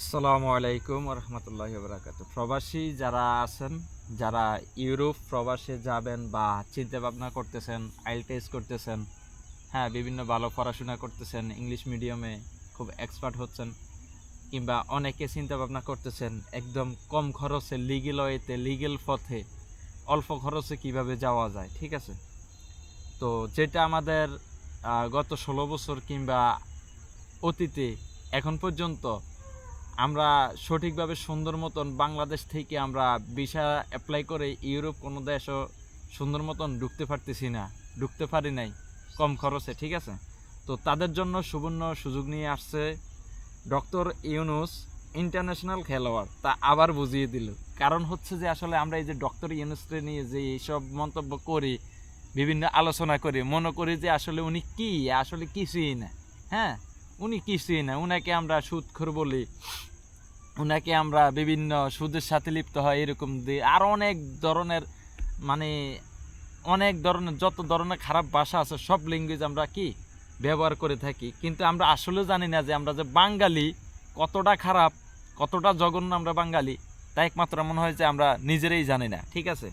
আসসালামু আলাইকুম রহমতুল্লাহ বরাকাত প্রবাসী যারা আছেন, যারা ইউরোপ প্রবাসে যাবেন বা চিন্তা ভাবনা করতেছেন আইল টেস্ট করতেছেন হ্যাঁ বিভিন্ন ভালো পড়াশোনা করতেছেন ইংলিশ মিডিয়ামে খুব এক্সপার্ট হচ্ছেন, কিংবা অনেকে চিন্তা ভাবনা করতেছেন, একদম কম খরচে লিগেল ওয়েতে লিগেল পথে অল্প খরচে কীভাবে যাওয়া যায়, ঠিক আছে? তো যেটা আমাদের গত ষোলো বছর কিংবা অতীতে, এখন পর্যন্ত আমরা সঠিকভাবে সুন্দর মতন বাংলাদেশ থেকে আমরা ভিসা অ্যাপ্লাই করে ইউরোপ কোনো দেশও সুন্দর মতন ঢুকতে পারতেছি না, ঢুকতে পারি নাই কম খরচে, ঠিক আছে? তো তাদের জন্য সুবর্ণ সুযোগ নিয়ে আসছে ডক্টর ইউনুস ইন্টারন্যাশনাল খেলোয়াড়, তা আবার বুঝিয়ে দিল। কারণ হচ্ছে যে আসলে আমরা এই যে ডক্টর ইউনুসকে নিয়ে যে এইসব মন্তব্য করি, বিভিন্ন আলোচনা করি, মনে করি যে আসলে উনি কি, আসলে কিছুই না হ্যাঁ? উনি কিছুই না, উনাকে আমরা সুদখোর বলি। উনাকে আমরা বিভিন্ন সুদের সাথে লিপ্ত হয় এরকম দিয়ে। আর অনেক ধরনের মানে অনেক ধরনের যত ধরনের খারাপ ভাষা আছে, সব ল্যাঙ্গুয়েজ আমরা কি ব্যবহার করে থাকি। কিন্তু আমরা আসলে জানি না যে আমরা যে বাঙালি, কতটা খারাপ, কতটা জঘন্য আমরা বাঙালি, তা একমাত্র মনে হয় যে আমরা নিজেরাই জানি না, ঠিক আছে?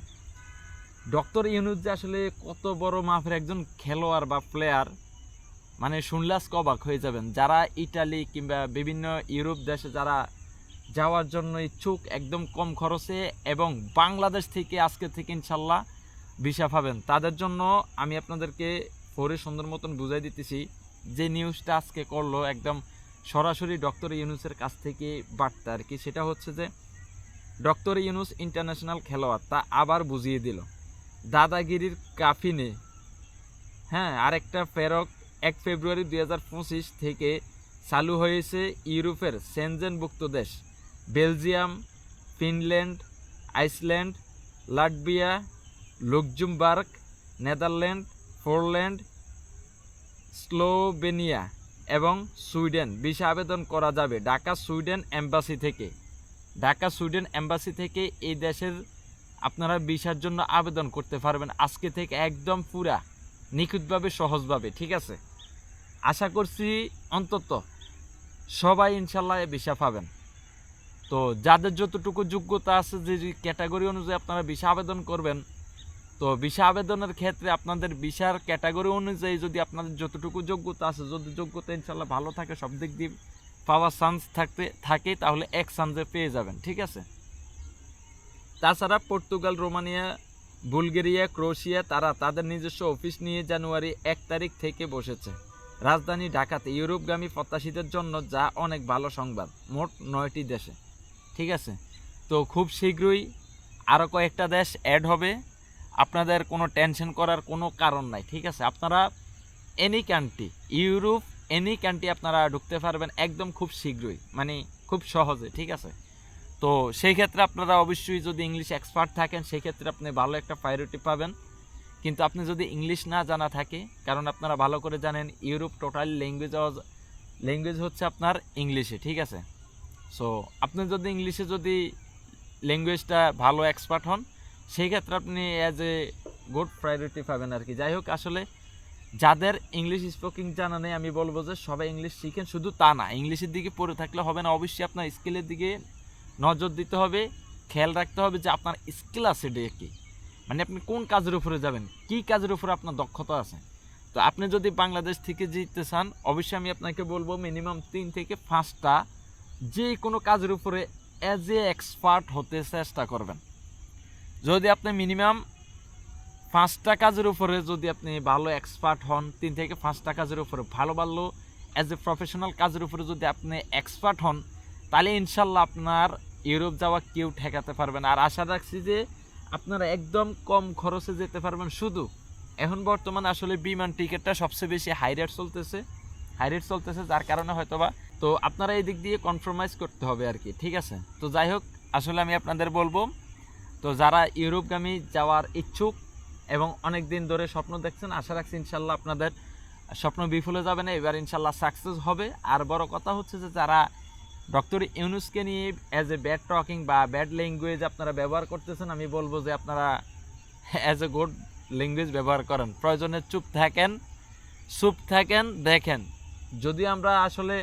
ডক্টর ইউনুস যে আসলে কত বড় মাপের একজন খেলোয়াড় বা প্লেয়ার মানে শুনলাস কবাক হয়ে যাবেন। যারা ইটালি কিংবা বিভিন্ন ইউরোপ দেশে যারা যাওয়ার জন্য ইচ্ছুক, একদম কম খরচে এবং বাংলাদেশ থেকে আজকে থেকে ইনশাল্লাহ ভিসা পাবেন। তাদের জন্য আমি আপনাদেরকে পরে সুন্দর মতন বুঝাই দিতেছি যে নিউজটা আজকে করল একদম সরাসরি ডক্টর ইউনুসের কাছ থেকে বার্তা আর কি। সেটা হচ্ছে যে ডক্টর ইউনুস ইন্টারন্যাশনাল খেলোয়াড়, তা আবার বুঝিয়ে দিল। দাদাগিরির কাফিনে হ্যাঁ আরেকটা ফেরক এক ফেব্রুয়ারি দু হাজার পঁচিশ থেকে চালু হয়েছে ইউরোপের সেনজেনভুক্ত দেশ। Belgium, Finland, Iceland, Latvia, Luxembourg, Netherland Foreland Slovenia এবং সুইডেন। ভিসা আবেদন করা যাবে ঢাকা সুইডেন এম্বাসি থেকে। ঢাকা সুইডেন এম্বাসি থেকে এই দেশের আপনারা ভিসার জন্য আবেদন করতে পারবেন। আজকে থেকে একদম পুরা, নিখুঁতভাবে, সহজভাবে, ঠিক আছে? আশা করছি অন্তত সবাই ইনশাল্লাহ ভিসা পাবেন। তো যাদের যতটুকু যোগ্যতা আছে, যে ক্যাটাগরি অনুযায়ী আপনারা ভিসা আবেদন করবেন, তো ভিসা আবেদনের ক্ষেত্রে আপনাদের ভিসার ক্যাটাগরি অনুযায়ী যদি আপনাদের যতটুকু যোগ্যতা আছে, যদি যোগ্যতা ইনশাল্লাহ ভালো থাকে, সব দিক দিয়ে পাওয়ার চান্স থাকতে, থাকে, তাহলে এক চান্সে পেয়ে যাবেন, ঠিক আছে? তাছাড়া পর্তুগাল, রোমানিয়া, বুলগেরিয়া ক্রোয়েশিয়া তারা তাদের নিজস্ব অফিস নিয়ে জানুয়ারি এক তারিখ থেকে বসেছে। রাজধানী ঢাকাতে ইউরোপগামী প্রত্যাশীদের জন্য যা অনেক ভালো সংবাদ, মোট নয়টি দেশে। ঠিক আছে? তো খুব শীঘ্রই আরও কয়েকটা দেশ অ্যাড হবে। আপনাদের কোনো টেনশন করার কোনো কারণ নাই, ঠিক আছে? আপনারা any country Europe any country আপনারা ঢুকতে পারবেন একদম খুব শীঘ্রই মানে খুব সহজে, ঠিক আছে? তো সেই ক্ষেত্রে আপনারা অবশ্যই যদি ইংলিশ এক্সপার্ট থাকেন, সেই ক্ষেত্রে আপনি ভালো একটা প্রায়োরিটি পাবেন। কিন্তু আপনি যদি ইংলিশ না জানা থাকে, কারণ আপনারা ভালো করে জানেন ইউরোপ টোটাল ল্যাঙ্গুয়েজ ল্যাঙ্গুয়েজ হচ্ছে আপনার ইংলিশে ঠিক আছে? সো আপনি যদি ইংলিশে যদি ল্যাঙ্গুয়েজটা ভালো এক্সপার্ট হন, সেই ক্ষেত্রে আপনি অ্যাজ এ গুড প্রায়োরিটি পাবেন আর কি। যাই হোক, আসলে যাদের ইংলিশ স্পোকিং জানা নেই, আমি বলব যে সবাই ইংলিশ শিখেন, শুধু তা না ইংলিশের দিকে পড়ে থাকলে হবে না। অবশ্যই আপনার স্কিলের দিকে নজর দিতে হবে, খেয়াল রাখতে হবে যে আপনার স্কিল আছে ডে কি। মানে আপনি কোন কাজের উপরে যাবেন? কি কাজের উপরে আপনার দক্ষতা আছে? তো আপনি যদি বাংলাদেশ থেকে জিততে চান, অবশ্যই আমি আপনাকে বলব মিনিমাম তিন থেকে পাঁচটা যে কোনো কাজের উপরে অ্যাজ এ এক্সপার্ট হতে চেষ্টা করবেন। যদি আপনি মিনিমাম পাঁচটা কাজের উপরে যদি আপনি ভালো এক্সপার্ট হন, তিন থেকে পাঁচটা কাজের উপরে ভালো ভালো অ্যাজ এ প্রফেশনাল কাজের উপরে যদি আপনি এক্সপার্ট হন, তাহলে ইনশাল্লাহ আপনার ইউরোপ যাওয়া কেউ ঠেকাতে পারবেন আর আশা রাখছি যে আপনারা একদম কম খরচে যেতে পারবেন শুধু। এখন বর্তমানে আসলে বিমান টিকিটটা সবচেয়ে বেশি হাই রেট চলতেছে। হাই রেট চলতেছে যার কারণে হয়তোবা। তো আপনারা এই দিক দিয়ে কনফার্মাইজ করতে হবে আর কি, ঠিক আছে? তো যাই হোক, আসলে আমি আপনাদের বলব, তো যারা ইউরোপগামী যাওয়ার ইচ্ছুক এবং অনেক দিন ধরে স্বপ্ন দেখছেন, আশা রাখছি ইনশাল্লাহ আপনাদের স্বপ্ন বিফলে যাবে না, এবার ইনশাল্লাহ সাকসেস হবে। আর বড় কথা হচ্ছে যে যারা ডক্টর ইউনুসকে নিয়ে অ্যাজ এ ব্যাড টকিং বা ব্যাড ল্যাঙ্গুয়েজ আপনারা ব্যবহার করতেছেন, আমি বলব যে আপনারা অ্যাজ এ গুড ল্যাঙ্গুয়েজ ব্যবহার করেন। প্রয়োজনে চুপ থাকেন চুপ থাকেন, দেখেন। যদি আমরা আসলে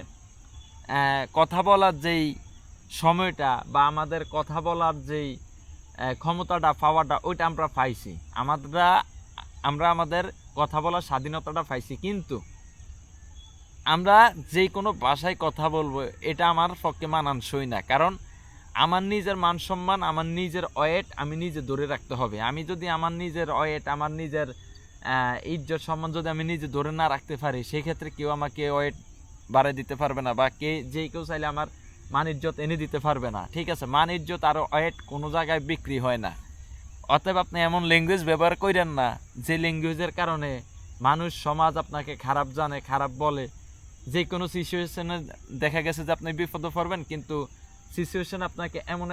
কথা বলার যেই সময়টা বা আমাদের কথা বলার যেই ক্ষমতাটা পাওয়াটা ওইটা আমরা পাইছি। আমরা আমরা আমাদের কথা বলার স্বাধীনতাটা পাইছি। কিন্তু আমরা যে কোনো ভাষায় কথা বলব, এটা আমার পক্ষে মানানসই না। কারণ আমার নিজের মান সম্মান, আমার নিজের ওয়েট আমি নিজে ধরে রাখতে হবে। আমি যদি আমার নিজের ওয়েট, আমার নিজের ইজ্জত সম্মান যদি আমি নিজে ধরে না রাখতে পারি, সেক্ষেত্রে কেউ আমাকে ওয়েট বাড়াই দিতে পারবে না বা কে যে কেউ চাইলে আমার মান ইজ্জত এনে দিতে পারবে না। ঠিক আছে, মান ইজ্জত আর ওয়েট কোনো জায়গায় বিক্রি হয় না। অতএব আপনি এমন ল্যাঙ্গুয়েজ ব্যবহার করেন না, যে ল্যাঙ্গুয়েজের কারণে মানুষ, সমাজ আপনাকে খারাপ জানে, খারাপ বলে। যে কোনো সিচুয়েশনে দেখা গেছে যে আপনি বিপদে পড়বেন, কিন্তু সিচুয়েশন আপনাকে এমন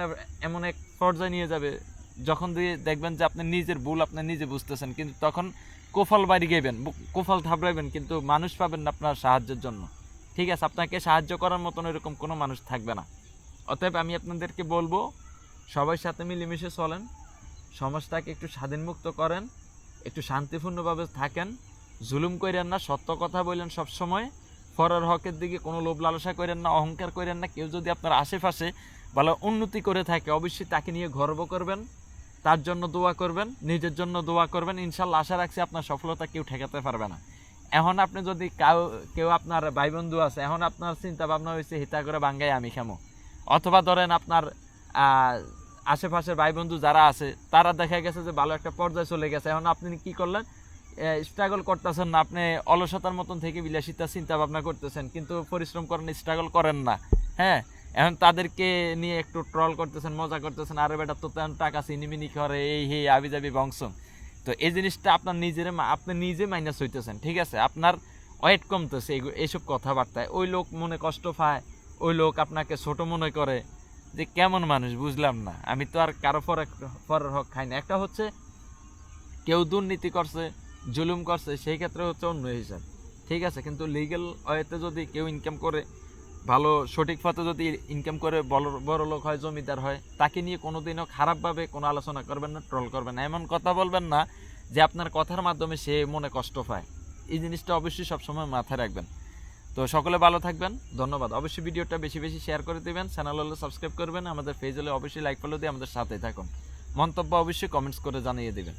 এমন এক পর্যায়ে নিয়ে যাবে, যখন দিয়ে দেখবেন যে আপনি নিজের ভুল আপনি নিজে বুঝতেছেন, কিন্তু তখন কোফাল বাড়ি গেবেন কোফাল থাবড়াইবেন, কিন্তু মানুষ পাবেন না আপনার সাহায্যের জন্য। ঠিক আছে, আপনাকে সাহায্য করার মতন এরকম কোনো মানুষ থাকবে না। অতএব আমি আপনাদেরকে বলব, সবাই সাথে মিলেমিশে চলেন, সমাজটাকে একটু স্বাধীনমুক্ত করেন, একটু শান্তিপূর্ণভাবে থাকেন, জুলুম করেন না, সত্য কথা বললেন সবসময়। ফরের হকের দিকে কোনো লোভ লালসা করেন না, অহংকার করেন না। কেউ যদি আপনার আশেপাশে ভালো উন্নতি করে থাকে, অবশ্যই তাকে নিয়ে গর্ব করবেন, তার জন্য দোয়া করবেন, নিজের জন্য দোয়া করবেন। ইনশাল্লাহ আশা রাখছি আপনার সফলতা কেউ ঠেকাতে পারবে না। এখন আপনি যদি কাউ কেউ আপনার ভাই বন্ধু আছে, এখন আপনার চিন্তা ভাবনা হয়েছে হিতা করে বাঙ্গাই আমি খামো। অথবা ধরেন আপনার আশেপাশের ভাই বন্ধু যারা আছে, তারা দেখা গেছে যে ভালো একটা পর্যায়ে চলে গেছে। এখন আপনি কি করলেন? স্ট্রাগল করতেছেন না, আপনি অলসতার মতন থেকে বিলাসিতা চিন্তা ভাবনা করতেছেন, কিন্তু পরিশ্রম করেন স্ট্রাগল করেন না হ্যাঁ? এখন তাদেরকে নিয়ে একটু ট্রল করতেছেন, মজা করতেছেন, আরে বেটা তো তেমন টাকা চিনিমিনি করে, এই, হে আবি যাবি বংশ তো এই জিনিসটা আপনার নিজের আপনি নিজে মাইনাস হইতেছেন, ঠিক আছে? আপনার ওয়েট কমতেছে এইসব কথাবার্তায়। ওই লোক মনে কষ্ট পায়, ওই লোক আপনাকে ছোট মনে করে যে কেমন মানুষ, বুঝলাম না। আমি তো আর কারও পরে পরের হক খাই না। একটা হচ্ছে, কেউ দুর্নীতি করছে জুলুম করছে, সেই ক্ষেত্রে হচ্ছে অন্য হিসাব। ঠিক আছে, কিন্তু লিগেল ওয়েতে যদি কেউ ইনকাম করে, ভালো সঠিক পথে যদি ইনকাম করে, বড় লোক হয়, জমিদার হয়, তাকে নিয়ে কোনোদিনও খারাপভাবে কোনো আলোচনা করবেন না ট্রল করবেন না। এমন কথা বলবেন না যে আপনার কথার মাধ্যমে সে মনে কষ্ট পায়। এই জিনিসটা অবশ্যই সবসময় মাথায় রাখবেন। তো সকলে ভালো থাকবেন, ধন্যবাদ। অবশ্যই ভিডিওটা বেশি বেশি শেয়ার করে দেবেন চ্যানেল হলে সাবস্ক্রাইব করবেন, আমাদের পেজ হলে অবশ্যই লাইক ফলো দিয়ে আমাদের সাথে থাকুন। মন্তব্য অবশ্যই কমেন্টস করে জানিয়ে দেবেন।